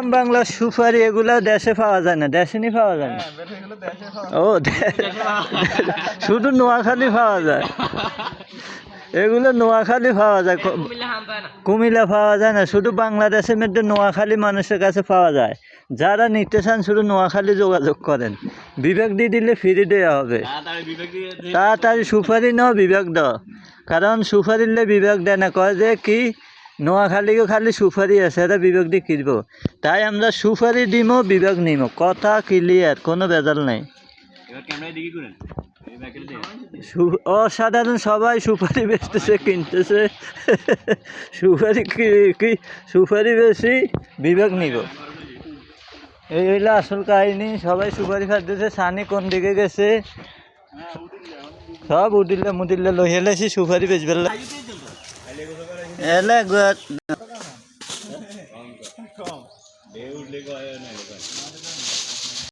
গ্রাম বাংলার সুপারি এগুলা দেশে পাওয়া যায় না দেশে নি। পাওয়া যায়। না ও দে- শুধু নোয়াখালী পাওয়া যায়। এগুলো নোয়াখালী পাওয়া যায় কুমিল্লা পাওয়া যায় না শুধু বাংলাদেশের মধ্যে নোয়াখালী মানুষের কাছে পাওয়া যায়। যারা নিতে চান শুধু নোয়াখালী যোগাযোগ করেন। বিবেক দিয়ে দিলে ফ্রি দেওয়া হবে। তাড়াতাড়ি সুপারি নাও বিবেক দাও। কারণ সুপারিলে বিবেক দেয় না। কয় যে কি? নোয়াখালীকে খালি সুপারি আছে এটা বিবেক দিয়ে কিনবো তাই আমরা সুপারি দিমো বিবেক নিমো। কথা ক্লিয়ার কোনো বেজাল নাই। সু- অসাধারণ সবাই সুপারি বেচতেছে কিনতেছে। সুপারি কি কি সুপারি বেশি বিবেক নিব। এই হইল আসল কাহিনী সবাই সুপারি খাইতেছে সানি কোন দিকে গেছে? সব উদিল্লে মুদিল্লে লই হেলেছি সুপারি বেচবে এলে গ-